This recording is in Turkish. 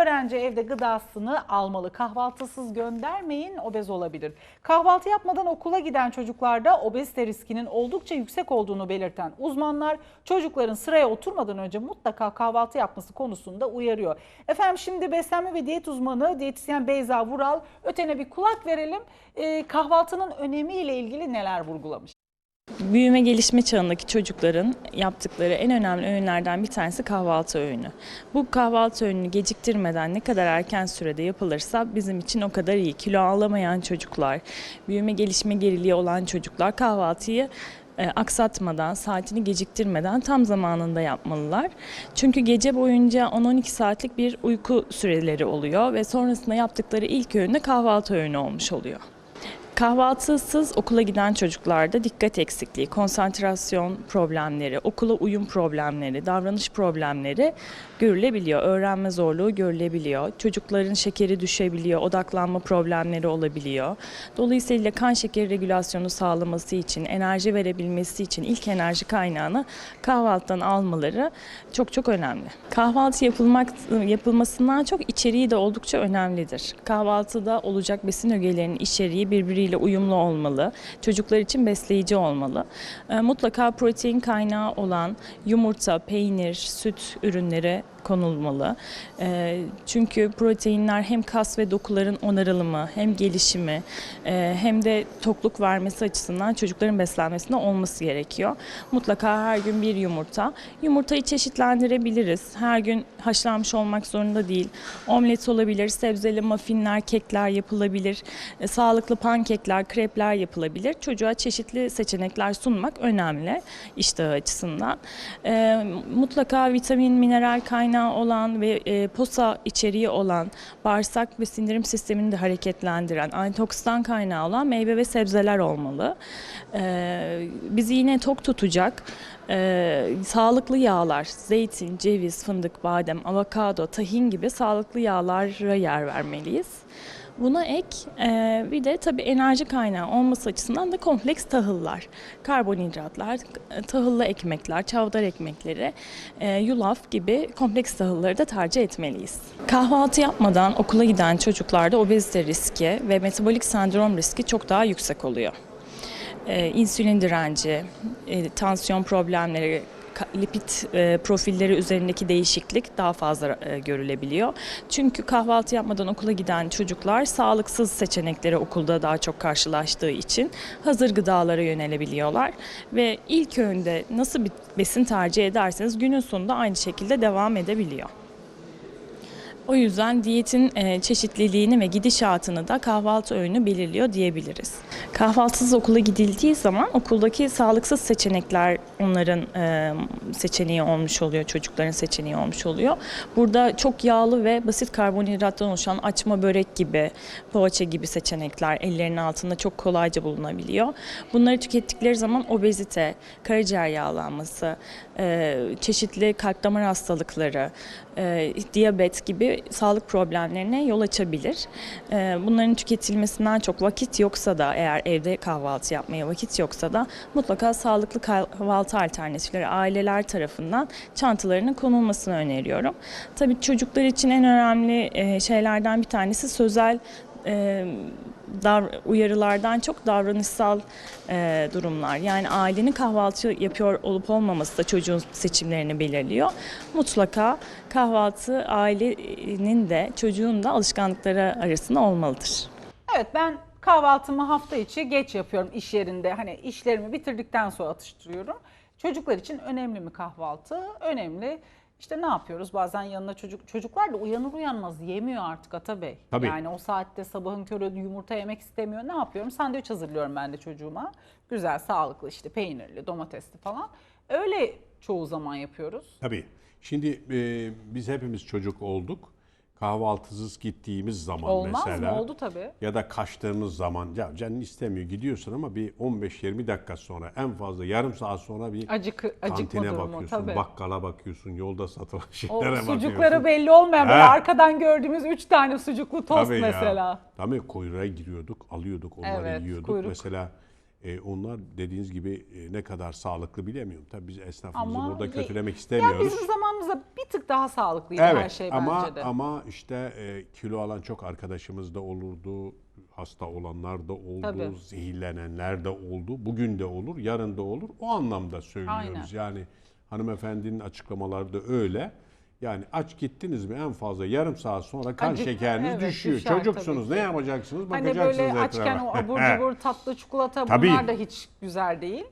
Öğrenci evde gıdasını almalı. Kahvaltısız göndermeyin obez olabilir. Kahvaltı yapmadan okula giden çocuklarda obezite riskinin oldukça yüksek olduğunu belirten uzmanlar çocukların sıraya oturmadan önce mutlaka kahvaltı yapması konusunda uyarıyor. Efendim şimdi beslenme ve diyet uzmanı diyetisyen Beyza Vural ötene bir kulak verelim. Ee, kahvaltının önemiyle ilgili neler vurgulamış? Büyüme gelişme çağındaki çocukların yaptıkları en önemli öğünlerden bir tanesi kahvaltı öğünü. Bu kahvaltı öğününü geciktirmeden ne kadar erken sürede yapılırsa bizim için o kadar iyi. Kilo alamayan çocuklar, büyüme gelişme geriliği olan çocuklar kahvaltıyı e, aksatmadan, saatini geciktirmeden tam zamanında yapmalılar. Çünkü gece boyunca 10-12 saatlik bir uyku süreleri oluyor ve sonrasında yaptıkları ilk öğünde kahvaltı öğünü olmuş oluyor. Kahvaltısız okula giden çocuklarda dikkat eksikliği, konsantrasyon problemleri, okula uyum problemleri, davranış problemleri görülebiliyor. Öğrenme zorluğu görülebiliyor. Çocukların şekeri düşebiliyor, odaklanma problemleri olabiliyor. Dolayısıyla kan şekeri regülasyonu sağlaması için, enerji verebilmesi için ilk enerji kaynağını kahvaltıdan almaları çok çok önemli. Kahvaltı yapılmak yapılmasından çok içeriği de oldukça önemlidir. Kahvaltıda olacak besin ögelerinin içeriği birbiriyle uyumlu olmalı. Çocuklar için besleyici olmalı. E, Mutlaka protein kaynağı olan yumurta, peynir, süt ürünleri konulmalı. E, Çünkü proteinler hem kas ve dokuların onarılımı, hem gelişimi, e, hem de tokluk vermesi açısından çocukların beslenmesinde olması gerekiyor. Mutlaka her gün bir yumurta. Yumurtayı çeşitlendirebiliriz. Her gün haşlanmış olmak zorunda değil. Omlet olabilir, sebzeli muffinler, kekler yapılabilir. E, Sağlıklı pankekler, krepler yapılabilir. Çocuğa çeşitli seçenekler sunmak önemli iştahı açısından. E, Mutlaka vitamin, mineral kaynağı olan ve e, posa içeriği olan, bağırsak ve sindirim sistemini de hareketlendiren, antioksidan kaynağı olan meyve ve sebzeler olmalı. E, bizi yine tok tutacak e, sağlıklı yağlar, zeytin, ceviz, fındık, badem, avokado, tahin gibi sağlıklı yağlara yer vermeliyiz. Buna ek e, bir de tabii enerji kaynağı olması açısından da kompleks tahıllar, karbonhidratlar, tahıllı ekmekler, çavdar ekmekleri, e, yulaf gibi kompleks tahılları da tercih etmeliyiz. Kahvaltı yapmadan okula giden çocuklarda obezite riski ve metabolik sendrom riski çok daha yüksek oluyor. E, insülin direnci, e, tansiyon problemleri, lipid e, profilleri üzerindeki değişiklik daha fazla e, görülebiliyor. Çünkü kahvaltı yapmadan okula giden çocuklar sağlıksız seçenekleri okulda daha çok karşılaştığı için hazır gıdalara yönelebiliyorlar ve ilk öğünde nasıl bir besin tercih ederseniz günün sonunda aynı şekilde devam edebiliyor. O yüzden diyetin e, çeşitliliğini ve gidişatını da kahvaltı öğünü belirliyor diyebiliriz. Kahvaltısız okula gidildiği zaman okuldaki sağlıksız seçenekler onların e, seçeneği olmuş oluyor, çocukların seçeneği olmuş oluyor. Burada çok yağlı ve basit karbonhidrattan oluşan açma börek gibi, poğaça gibi seçenekler ellerinin altında çok kolayca bulunabiliyor. Bunları tükettikleri zaman obezite, karaciğer yağlanması, e, çeşitli kalp damar hastalıkları, e, diyabet gibi sağlık problemlerine yol açabilir. E, bunların tüketilmesinden çok vakit yoksa da eğer evde kahvaltı yapmaya vakit yoksa da mutlaka sağlıklı kahvaltı alternatifleri aileler tarafından çantalarının konulmasını öneriyorum. Tabii çocuklar için en önemli e, şeylerden bir tanesi sözel e, uyarılardan çok davranışsal e, durumlar. Yani ailenin kahvaltı yapıyor olup olmaması da çocuğun seçimlerini belirliyor. Mutlaka kahvaltı ailenin de çocuğun da alışkanlıkları arasında olmalıdır. Evet ben kahvaltımı hafta içi geç yapıyorum iş yerinde. Hani işlerimi bitirdikten sonra atıştırıyorum. Çocuklar için önemli mi kahvaltı? Önemli. İşte ne yapıyoruz? Bazen yanına çocuk çocuklar da uyanır uyanmaz yemiyor artık Ata Bey. Tabii. Yani o saatte sabahın körü yumurta yemek istemiyor. Ne yapıyorum? Sandviç hazırlıyorum ben de çocuğuma. Güzel, sağlıklı işte peynirli, domatesli falan. Öyle çoğu zaman yapıyoruz. Tabii. Şimdi e, biz hepimiz çocuk olduk. Kahvaltısız gittiğimiz zaman Olmaz mesela. mı? Oldu tabii. Ya da kaçtığımız zaman ya canın istemiyor gidiyorsun ama bir 15-20 dakika sonra en fazla yarım saat sonra bir acıkma kantine durumu bakıyorsun, tabii. bakkala bakıyorsun, yolda satılan O şeylere sucukları bakıyorsun. belli olmayan böyle He. arkadan gördüğümüz üç tane sucuklu tost Tabii mesela. Ya. Tabii kuyruğa giriyorduk, alıyorduk, onları Evet, yiyorduk. kuyruk. Mesela E, onlar dediğiniz gibi e, ne kadar sağlıklı bilemiyorum. Tabii biz esnafımızı Ama burada kötülemek Ya istemiyoruz. bizim zamanımızda bir tık daha sağlıklıydı Evet her şey ama bence de. ama işte e, kilo alan çok arkadaşımız da olurdu. Hasta olanlar da oldu, Tabii. zehirlenenler de oldu. Bugün de olur, yarın da olur. O anlamda söylüyoruz. Yani hanımefendinin açıklamaları da öyle. Yani aç gittiniz mi en fazla yarım saat sonra kan Acık- şekeriniz evet, düşüyor. düşer Çocuksunuz ki. ne yapacaksınız? Hani Bakacaksınız böyle etrafa. açken o abur cubur tatlı çikolata Tabii. bunlar da hiç güzel değil.